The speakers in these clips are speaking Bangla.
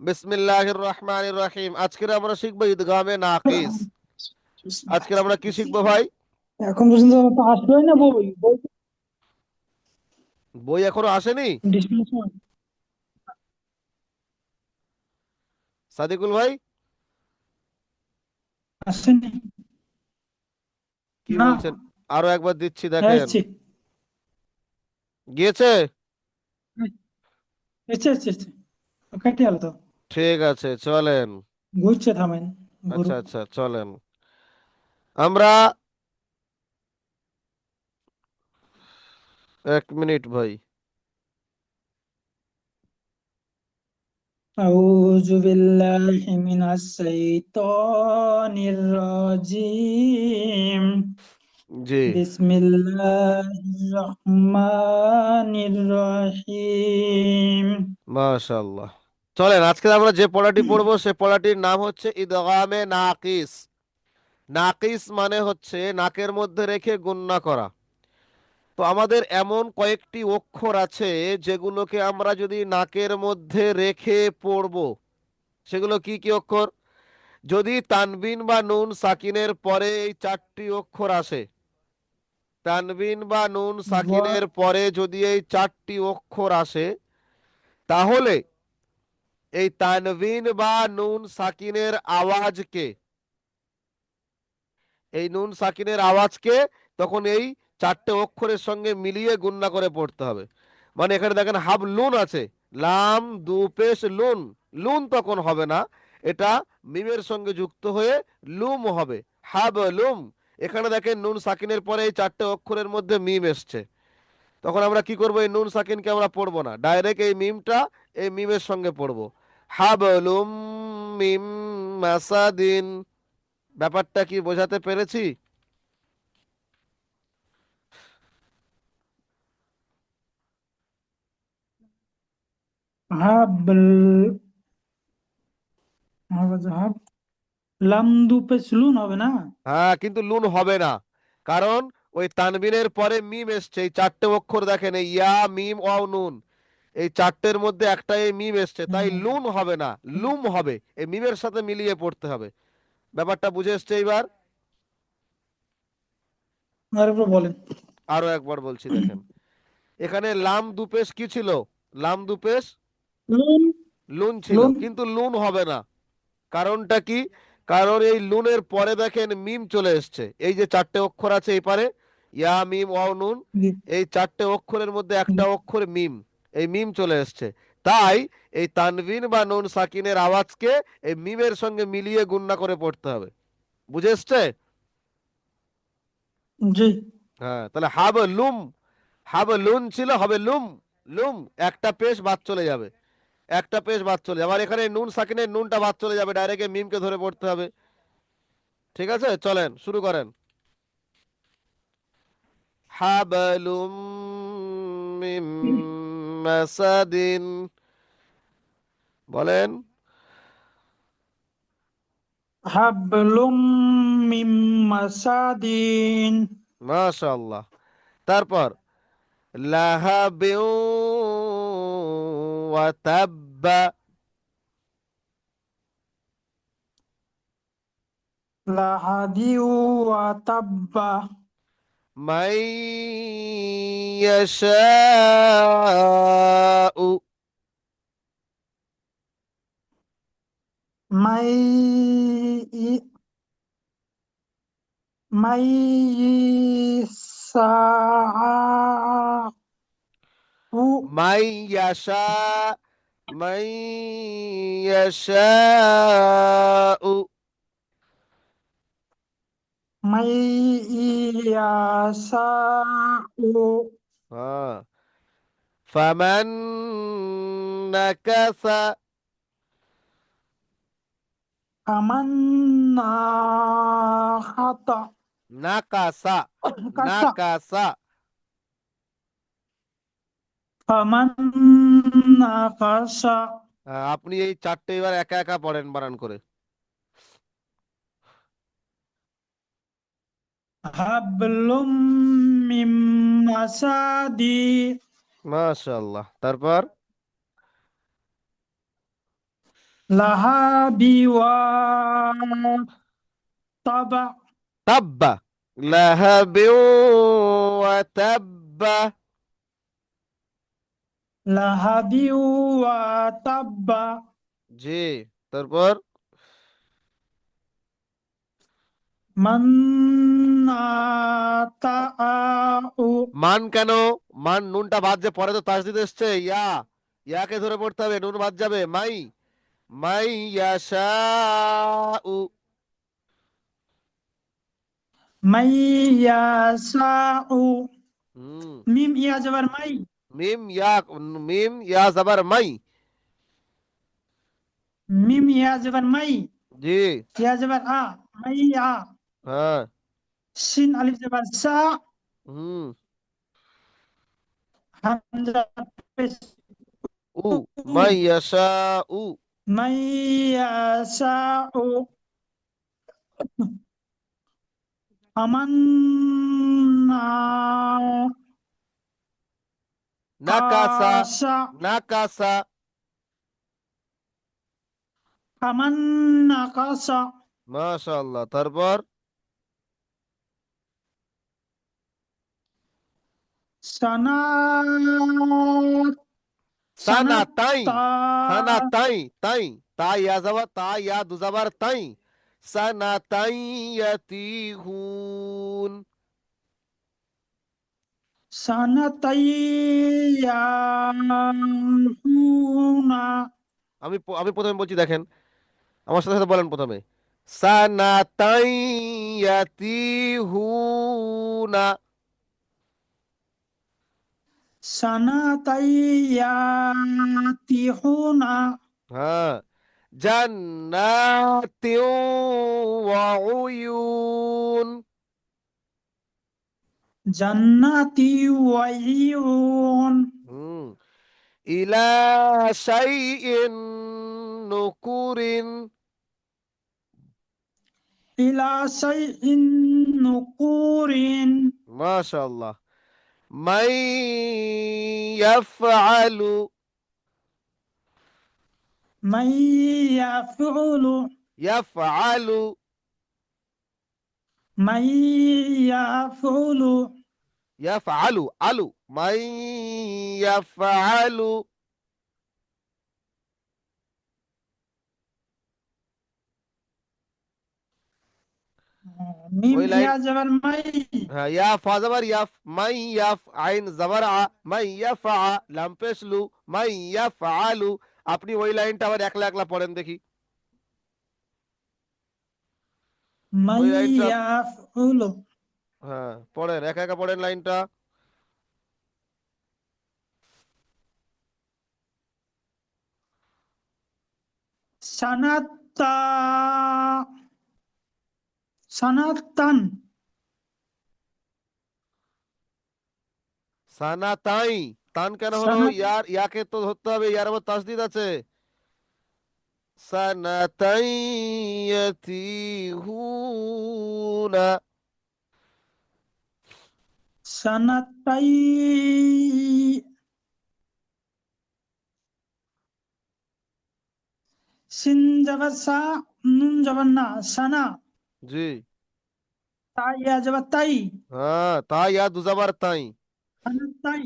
বিসমিল্লাহির রহমানির রহিম আজকের আমরা শিখব ঈদগামে নাকিস। আজকের আমরা কি শিখব ভাই? এখন পর্যন্ত তো আসলোই না বই। বই এখনও আসেনি? সাদিকুল ভাই? আসেনি। কি বলছেন? আরও একবার দিচ্ছি হ্যাঁ দেখেন। গিয়েছে? তো। ঠিক আছে চলেন ঘুরছে থামেন ঘুরুক আচ্ছা আচ্ছা চলেন আমরা এক মিনিট ভাই أعوذ بالله من الشيطان الرجيم জি بسم الله الرحمن الرحيم মাশাআল্লাহ চলেন আজকে আমরা যে পড়াটি পড়ব সে পড়াটির নাম হচ্ছে ঈদগামে নাকিস। নাকিস মানে হচ্ছে নাকের মধ্যে রেখে গুণনা করা। তো আমাদের এমন কয়েকটি অক্ষর আছে যেগুলোকে আমরা যদি নাকের মধ্যে রেখে পড়ব সেগুলো কি কি অক্ষর? যদি তানবিন বা নুন সাকিনের পরে এই চারটি অক্ষর আসে তানবিন বা নুন সাকিনের পরে যদি এই চারটি অক্ষর আসে তাহলে এই তানবিন বা নুন সাকিনের আওয়াজকে। এই নুন সাকিনের আওয়াজকে তখন এই চারটে অক্ষরের সঙ্গে মিলিয়ে গুন্না করে পড়তে হবে। মানে এখানে দেখেন হাব লুন আছে। লাম দু পেশ লুন। লুন তখন হবে না। এটা মিমের সঙ্গে যুক্ত হয়ে লুম হবে। হাব লুম। এখানে দেখেন নুন সাকিনের পরে এই চারটে অক্ষরের মধ্যে মিম এসছে। তখন আমরা কি করব? এই নুন সাকিনকে আমরা পড়ব না। ডাইরেক্ট এই মিমটা এই মিমের সঙ্গে পড়ব। হাবলুম মিম মাসাদিন। ব্যাপারটা কি বোঝাতে পেরেছি? হাবল লুন হবে না? হ্যাঁ কিন্তু লুন হবে না। কারণ ওই তানবিনের পরে মিম এসছে এই চারটে অক্ষর দেখেন ইয়া মিম অ নুন। এই চারটের মধ্যে একটা এই মিম এসছে তাই। লুন হবে না লুম হবে। এই মিমের সাথে মিলিয়ে পড়তে হবে। ব্যাপারটা বুঝে এসছে এইবার? আর একবার বলছি দেখেন। এখানে লাম দুপেশ কি ছিল? লাম দুপেশ? লুন। ছিল কিন্তু লুন হবে না। কারণটা কি? কারণ এই লুনের পরে দেখেন মিম চলে এসছে। এই যে চারটে অক্ষর আছে এই পারে ইয়া মিম ওয়াও নুন। এই চারটে অক্ষরের মধ্যে একটা অক্ষর মিম এই মিম চলে এসছে। তাই এই তানবিন বা নুন সাকিনের আওয়াজকে এই মিমের সঙ্গে মিলিয়ে গুন্না করে পড়তে হবে। বুঝে এসছে? জি। হ্যাঁ তাহলে হাব লুম হাব লুন ছিল হবে লুম লুম একটা পেশ বাদ চলে যাবে। একটা পেশ বাদ চলে যাবে। আর এখানে নুন সাকিনের নুনটা বাদ চলে যাবে ডাইরেক্ট মিমকে ধরে পড়তে হবে। ঠিক আছে? চলেন শুরু করেন। হাবলুম মিম মাসাদিন বলেন হাবলুম মিম মাসাদিন মাশাআল্লাহ তারপর লাহাবিউ ওয়া তাব্বা লাহাদিউ ওয়া তাব্বা من يشاء. من من من يشاء. من يشاء. নাকাসা ফামান নাহাতা নাকাসা নাকাসা আপনি এই চারটে এবার একা একা পড়েন বানান করে হাবলুম মিম মাসাদি মাশাআল্লাহ তারপর লাহাবি ওয়া তাবা তাব্বা লাহাবি ওয়া তাব্বা লাহাবি ওয়া তাব্বা জি তারপর মান মান কেন? মান নুনটা বাদ যে পরে তো তাসদিদ এসছে। ইয়া ইয়াকে ধরে পড়তে হবে নুন বাদ যাবে। মাই মাই মিম ইয়া জবর মাই। মিম ইয়া মিম ইয়া জবর মাই। মিম ইয়া জবর মাই। জি। ইয়া জবর আ মাইয়া হ্যাঁ। শিন আলিফ জবর সা। হুম। হামজা পেশ উ মাই ইয়াশাউ মাইয়াসাউ আমান্না নাকাসা কাসা। নাকাসা। আমান্না কাসা। মাশাআল্লাহ তারপর? সানাত সানা তাই সানা তাই তাই তা ইয়া যাবার তা ইয়া দুজাবার তাই সানা তাই ইয়াতিহুন সানাতাইয়াহুনা আমি আমি প্রথমে বলছি দেখেন। আমার সাথে সাথে বলেন প্রথমে। সানা তাই ইয়াতিহুনা সানাতাইয়াতিহুনা হ্যাঁ জান্নাতি ওয়া উয়ুন জান্নাতি ওয়াইউন হুম ইলা শাইইন নুকুরিন ইলা শাইইন নুকুরিন মাশাআল্লাহ মাই ইয়াফআলু মাইয়াফউলু ইয়াফআলু মাইয়াফউলু ইয়াফআলু আলু মাই ইয়াফআলু মিম ওই লাইন- ইয়া জবর মাই হ্যাঁ ইয়া ফা জাবার ইয়াফ মাই ইয়াফ আইন জাবার আ মাই ইয়াফআ লাম পেশলু মাই ইয়াফআলু আপনি ওই লাইনটা আবার একলা একলা পড়েন দেখি ওই লাইনটা- মাইয়াফউলু হ্যাঁ পড়েন একা একা পড়েন লাইনটা সানাতা সানাতান সানা তাই তান কেন হলো? ইয়ার ইয়াকে তো ধরতে হবে ইয়ার আবার তাসদিদ আছে। সানা তাই ইয়াতিহুনা সানাতাই সিন জবর সা নুন জবর না সানা জি তাই ইয়া জবর তাই হ্যাঁ তা ইয়া দুজাবার তাই সানাতাই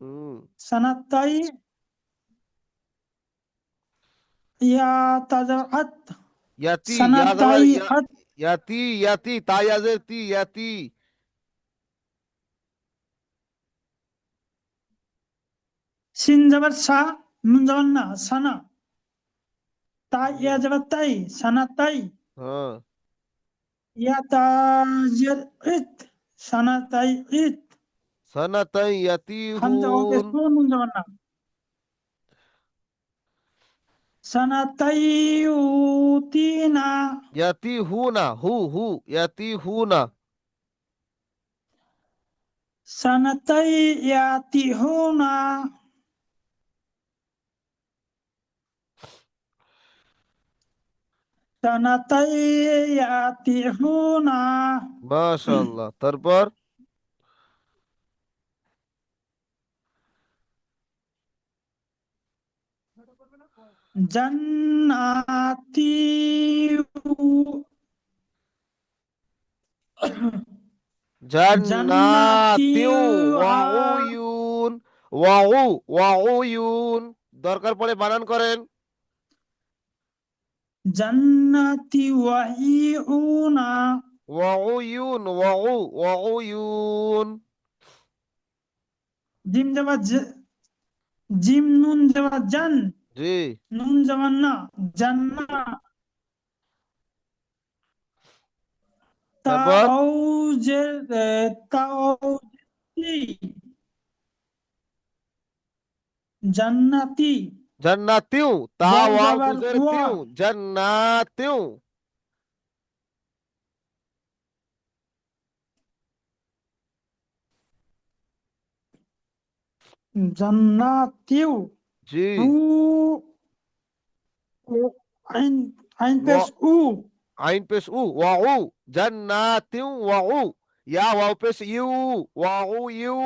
হুম সানাতাই ইয়া তা জবর আত ইয়াতি ইয়া জাবার সানাতাই ইয়া- আত ইয়াতি ইয়াতি তা ইয়াজের তি ইয়াতি সিন জবর সা নুন জবর না সানা তাই ইয়া জবর তাই সানাতাই হ্যাঁ ইয়া তা জের ইত সানাতাই ইত সানা তাই হামজা ওকে ইয়াতিহুন শুনুন নুন জবর না সানাতাইউতিনা ইয়াতিহুনা হু হু ইয়াতিহুনা সানাতাইয়াতিহুনা সানাতাইয়াতিহুনা মাশাআল্লাহ। তারপর? জান্নাতি জান্নাতিউ। ওয়া উয়ুন ওয়া ওয়া উয়ুন দরকার পড়ে বানান করেন। জান্নাতি ওয়াইউনা ওয়া উয়ুন ওয়া উ ওয়া উয়ুন জিম যাবা জ- জিম নুন যাবা জান জি নুন যাবা না জান্না তারপর? তাও যে এ, তাও জি। জান্নাতি জান্নাতিউ তা ওয়া যাবার গুজের ওয়া। তিউ জান্নাতিউ জান্নাতিউ জি উ আইন আইন পেশ উ আইন পেশ উ ওয়া উ জান্নাতিউ ওয়া উ ইয়া ওয়াও পেশ ইউ ওয়া উ ইউ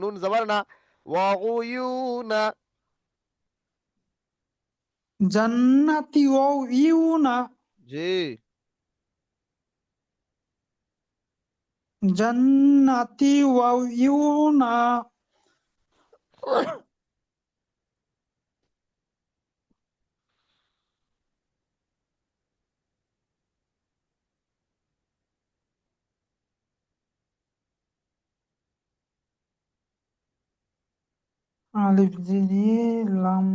নুন জবর না ওয়া উ ইউ না জান্নাতি ওয়াইউনা জি জান্নাতি ওয়াইউনা আলিফ দিয়ে লাম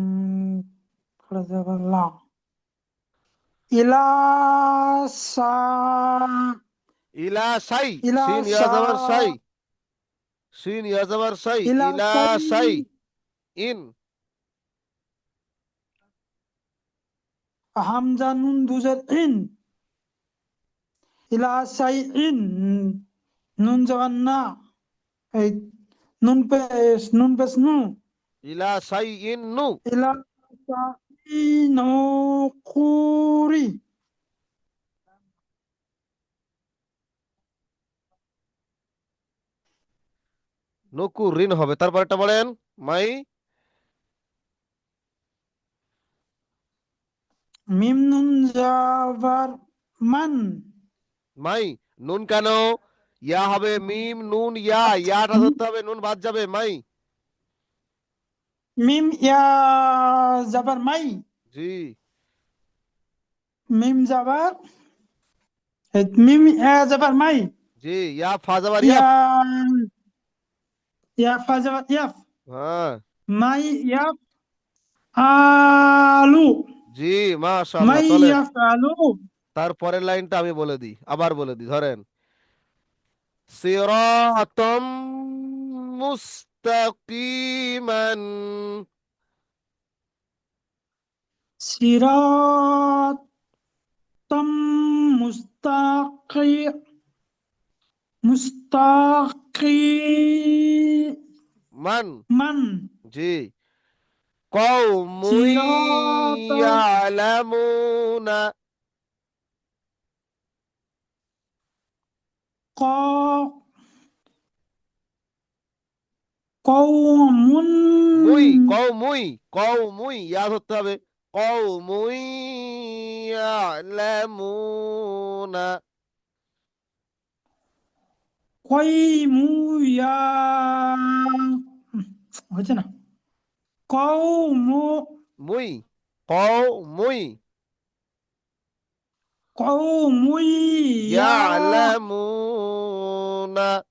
পড়ে যাবে লা ইলা সা ইলা সাই সিন ইয়া জবর সা- সাই সিন ইয়া জবর সাই ইলা সাই ইন হামজা নুন দুজের ইন ইলা সাই ইন নুন জবান না এই নুন পেশ নুন পেশ নু ইলা সাই ইন নু ইলা নকু ঋণ হবে তারপর একটা বলেন মাই মিম নুন জাবার মান মাই নুন কেন ইয়া হবে মিম নুন ইয়া ইয়াটা ধরতে হবে নুন বাদ যাবে মাই মিম ইয়া জাবার মাই। জি। মিম জাবার মিম ইয়া জাবার মাই। জি ইয়া ফা যাবার ইয়া ইয়া ফা জাবার ইয়াফ। হ্যাঁ। মাই ইয়াফ আলু। জি মাশাআল্লাহ মাই ইয়াফ আলু। তারপরের লাইনটা আমি বলে দিই আবার বলে দিই ধরেন। সিরাতাম মুস্তাকিমান সিরাতাম মুস্তাকি মুস্তাকি মান মান জি কওমুন সিরাতাম- ইয়ালামুনা ক কওমুন। মুই কওমুই কওমুই ইয়া ধরতে হবে। কওমুই ইয়ালামুনা কইমু ইয়া হচ্ছে না? কওমু। মুই কওমুই। কওমু ইয়া ইয়ালামুনা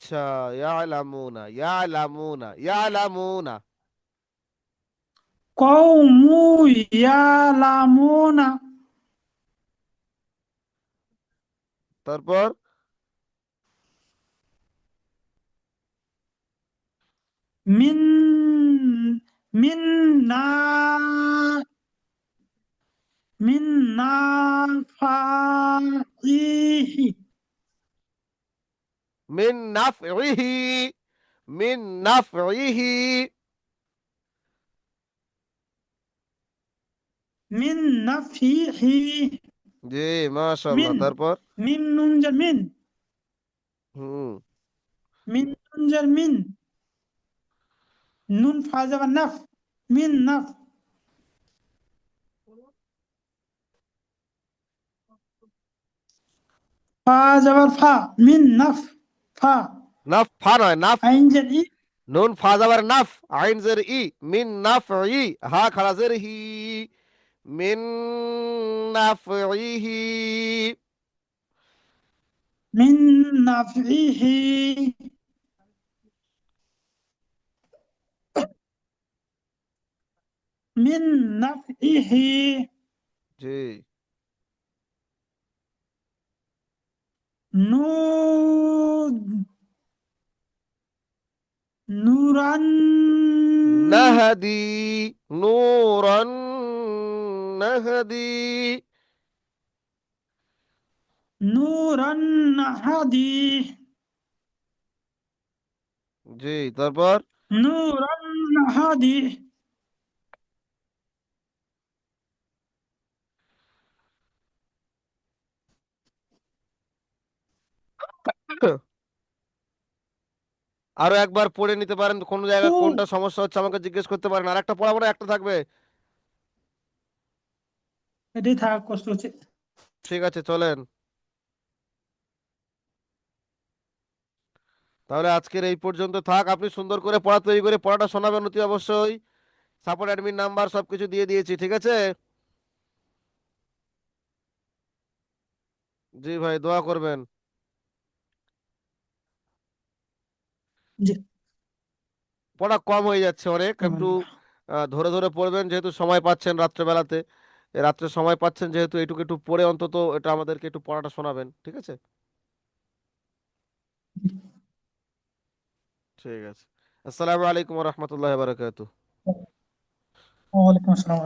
আচ্ছা ইয়ালামুনা ইয়ালামুনা ইয়ালামুনা কওমু ইয়ালামুনা তারপর মিন মিন নাস من نافعه মিন নাফইহি মিন নাফইহি من نفعه জি মাশাআল্লাহ মিন। তারপর من ننجر من হুম من ننجر من نون فازب النف من نف فازب الفا من نف فا নাফ नफ फा ना नफ ऐन जर ई नून फा जबर नफ ऐन जर ई मिन नफ ई हा खड़ा जर ही मिन नफईही मिन नफईही मिन नफईही जी نور نورا نهدي نورا نهدي. نورا نهدي. جي تربر نورا نهدي. আরও একবার পড়ে নিতে পারেন কোন জায়গায় কোনটা সমস্যা হচ্ছে আমাকে জিজ্ঞেস করতে পারেন। আর একটা পড়াবো একটা থাকবে। এটাই থাকা কষ্ট হচ্ছে। ঠিক আছে চলেন। তাহলে আজকের এই পর্যন্ত থাক। আপনি সুন্দর করে পড়া তৈরি করে পড়াটা শোনাবেন অতি অবশ্যই। সাপোর্ট অ্যাডমিন নাম্বার সবকিছু দিয়ে দিয়েছি ঠিক আছে? জি ভাই দোয়া করবেন। পড়া কম হয়ে যাচ্ছে অনেক একটু ধরে ধরে পড়বেন যেহেতু সময় পাচ্ছেন রাত্রেবেলাতে। রাত্রে সময় পাচ্ছেন যেহেতু এটুকু একটু পড়ে অন্তত এটা আমাদেরকে একটু পড়াটা শোনাবেন ঠিক আছে? ঠিক আছে। আসসালামু আলাইকুম রহমতুল্লাহ বারকাতুহ। ওয়ালাইকুম আসসালাম